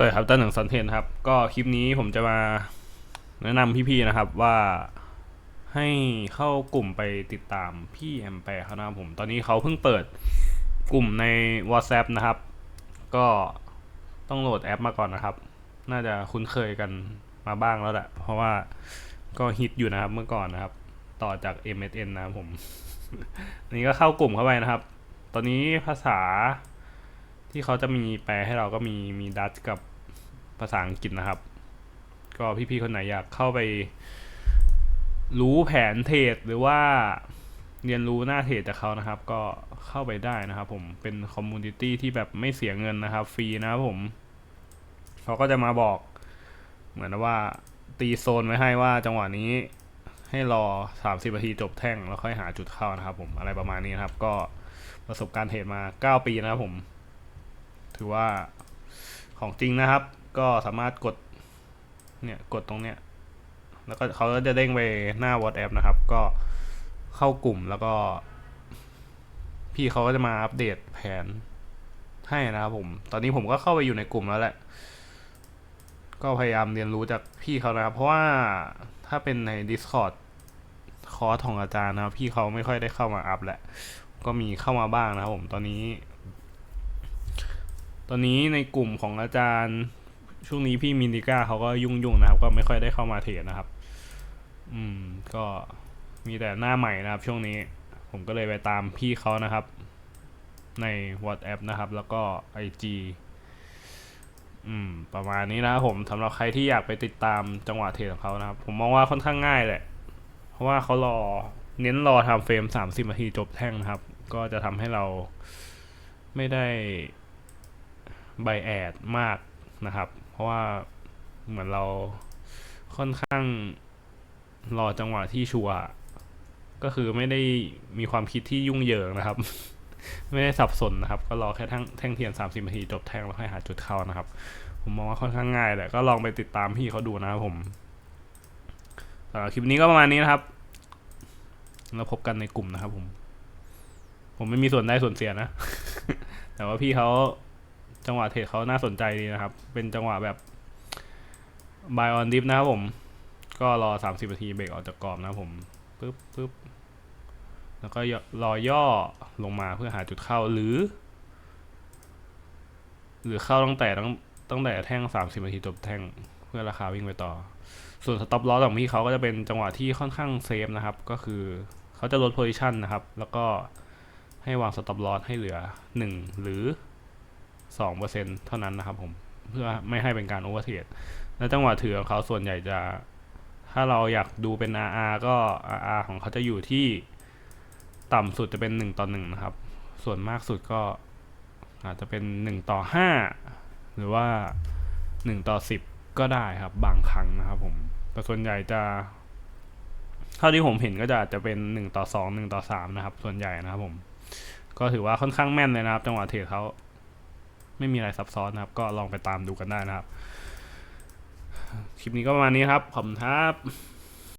สวัสดีครับต้นหนึ่งสันเทนครับ ก็คลิปนี้ผมจะมาแนะนำพี่ๆนะครับว่าให้เข้ากลุ่มไปติดตามพี่แอมแปร์เขานะครับผม ตอนนี้เขาเพิ่งเปิดกลุ่มใน WhatsApp นะครับ ก็ต้องโหลดแอปมาก่อนนะครับ น่าจะคุ้นเคยกันมาบ้างแล้วแหละ เพราะว่าก็ฮิตอยู่นะครับเมื่อก่อนนะครับ ต่อจาก MSN นะครับผมอันนี้ก็เข้ากลุ่มเข้าไปนะครับ ตอนนี้ภาษาที่เขาจะมีแปลให้เราก็มีมีดัตกับ ภาษาอังกฤษนะครับ ก็พี่ๆคนไหนอยากเข้าไป รู้แผนเทรดหรือว่าเรียนรู้หน้าเทรดจากเขานะครับ ก็เข้าไปได้นะครับ ผมเป็นคอมมูนิตี้ที่แบบไม่เสียเงินนะครับ ฟรีนะครับผมเขาก็จะมาบอก เหมือนว่าตีโซนไว้ให้ว่าจังหวะนี้ให้รอ 30นาทีจบแท่งแล้วค่อยหาจุดเข้านะครับ ผมอะไรประมาณนี้นะครับ ก็ประสบการณ์เทรดมา 9 ปีนะครับผม ถือว่าของจริงนะครับก็สามารถกดเนี่ยกดตรงเนี้ยแล้วก็เขาก็จะเด้งไปหน้า WhatsApp นะครับ ก็เข้ากลุ่มแล้วก็ พี่เขาก็จะมาอัปเดตแผนให้นะครับผม ตอนนี้ผมก็เข้าไปอยู่ในกลุ่มแล้วแหละ ก็พยายามเรียนรู้จากพี่เขานะครับ เพราะว่าถ้าเป็นใน Discord คอร์สของอาจารย์นะครับ พี่เขาไม่ค่อยได้เข้ามาอัพแหละ ก็มีเข้ามาบ้างนะครับผม ตอนนี้ ตอนนี้ในกลุ่มของอาจารย์ ช่วงนี้พี่มินิก้าเขาก็ยุ่งๆนะครับ ก็ไม่ค่อยได้เข้ามาเทรดนะครับ อืม ก็มีแต่หน้าใหม่นะครับ ช่วงนี้ ผมก็เลยไปตามพี่เขานะครับ ใน WhatsApp นะครับ แล้วก็ IG อืม ประมาณนี้นะครับผมสำหรับใครที่อยากไปติดตามจังหวะเทรดของเขานะครับ ผมมองว่าค่อนข้างง่ายแหละ เพราะว่าเขารอเน้นรอทำเฟรม 30นาทีจบแท่งนะครับ ก็จะทำให้เราไม่ได้ไบแอดมากนะครับ ราะว่าเหมือนเราค่อนข้างรอจังหวะที่ชัวก็คือไม่ได้มีความคิดที่ยุ่งเหยิงนะครับ ไม่ได้สับสนนะครับ ก็รอแค่ทั้งแท่งเทียน 30นาทีจบแท่งแล้วค่อยหาจุดเข้านะครับ ผมมองว่าค่อนข้างง่ายแหละก็ลองไปติดตามพี่เขาดูนะครับผมสำหรับคลิปนี้ก็ประมาณนี้นะครับเราพบกันในกลุ่มนะครับผม ผมไม่มีส่วนได้ส่วนเสียนะ แต่ว่าพี่เขา จังหวะเทรดเขาน่าสนใจดีนะครับ เป็นจังหวะแบบ buy on dip นะครับผม ก็รอ 30นาทีเบรกออกจากกรอบนะผมปึ๊บปึ๊บแล้วก็รอย่อลงมาเพื่อหาจุดเข้าหรือ หรือเข้าตั้งแต่ตั้งตั้งแต่แท่ง 30นาทีจบแท่งเพื่อราคาวิ่งไปต่อ ส่วนสต็อปลอสของพี่เขาก็จะเป็นจังหวะที่ค่อนข้างเซฟนะครับ ก็คือเขาจะลดโพซิชันนะครับ แล้วก็ให้วางสต็อปลอสให้เหลือ 1 หรือ สองเปอร์เซ็นเท่านั้นนะครับผมเพื่อไม่ให้เป็นการโอเวอร์เทรดและจังหวะถือของเขาส่วนใหญ่จะ ถ้าเราอยากดูเป็น RR ก็ RR ของเขาจะอยู่ที่ต่ำสุดจะเป็น 1 ต่อ 1 นะครับ ส่วนมากสุดก็อาจจะเป็น 1 ต่อ 5 หรือว่า 1 ต่อ 10 ก็ได้ครับบางครั้งนะครับผมแต่ส่วนใหญ่จะเท่าที่ผมเห็นก็จะอาจจะเป็น 1 ต่อ 2 1 ต่อ 3 นะครับ ส่วนใหญ่นะครับผม ก็ถือว่าค่อนข้างแม่นเลยนะครับ จังหวะเทรดเขา ไม่มีอะไรซับซ้อนนะครับ ก็ลองไปตามดูกันได้นะครับ คลิปนี้ก็ประมาณนี้ครับ ขอบคุณครับ